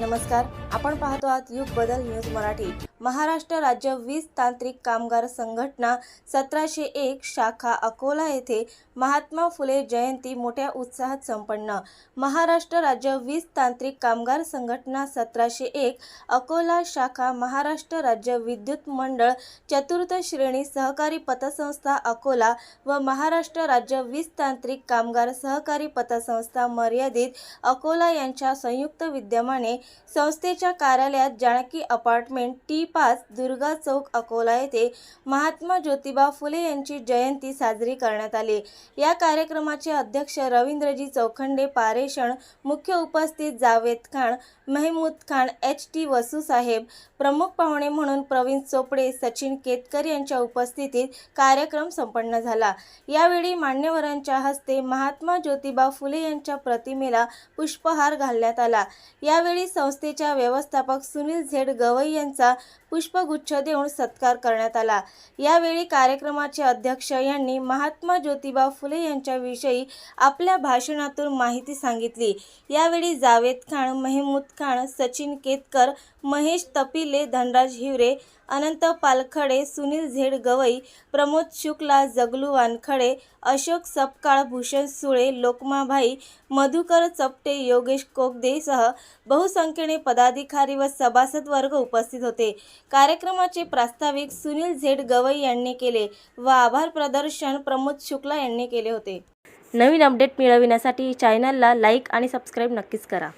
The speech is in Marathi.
नमस्कार आपण पाहतो आहात युग बदल न्यूज मराठी. महाराष्ट्र राज्य वीज तांत्रिक कामगार संघटना सतराशे एक शाखा अकोला येथे महात्मा फुले जयंती मोठ्या उत्साहात संपन्न. महाराष्ट्र राज्य वीज तांत्रिक कामगार संघटना सतराशे एक अकोला शाखा महाराष्ट्र राज्य विद्युत मंडळ चतुर्थ श्रेणी सहकारी पतसंस्था अकोला व महाराष्ट्र राज्य वीज तांत्रिक कामगार सहकारी पतसंस्था मर्यादित अकोला यांच्या संयुक्त विद्यमाने संस्थेच्या कार्यालयात जानकी अपार्टमेंट टी पाच दुर्गा चौक अकोला येथे महात्मा ज्योतिबा फुले यांची जयंती साजरी करण्यात आली. या कार्यक्रमाचे अध्यक्ष रवींद्रजी चौखंडे पारेषण मुख्य उपस्थित जावेद खान महमूद खान एच टी वसूसाहेब प्रमुख पाहुणे म्हणून प्रवीण चोपडे सचिन केतकर यांच्या उपस्थितीत कार्यक्रम संपन्न झाला. यावेळी मान्यवरांच्या हस्ते महात्मा ज्योतिबा फुले यांच्या प्रतिमेला पुष्पहार घालण्यात आला. यावेळी संस्थेच्या व्यवस्थापक सुनील झेड गवई यांचा पुष्पगुच्छ देऊन सत्कार करण्यात आला. यावेळी कार्यक्रमाचे अध्यक्ष यांनी महात्मा ज्योतिबा फुले यांच्याविषयी आपल्या भाषणातून माहिती सांगितली. यावेळी जावेद खान महमूद खान सचिन केतकर महेश तपिले धनराज हिवरे अनंत पालखडे सुनील झेड गवई प्रमोद शुक्ला जगलू वानखडे अशोक सपकाळ भूषण सुळे लोकमाभाई मधुकर चपटे योगेश कोगदेसह बहुसंख्येने पदाधिकारी व सभासद वर्ग उपस्थित होते. कार्यक्रमाचे प्रास्ताविक सुनील झेड गवई यांनी केले व आभार प्रदर्शन प्रमोद शुक्ला यांनी केले होते. नवीन अपडेट मिळविण्यासाठी चॅनलला लाईक आणि सबस्क्राईब नक्कीच करा.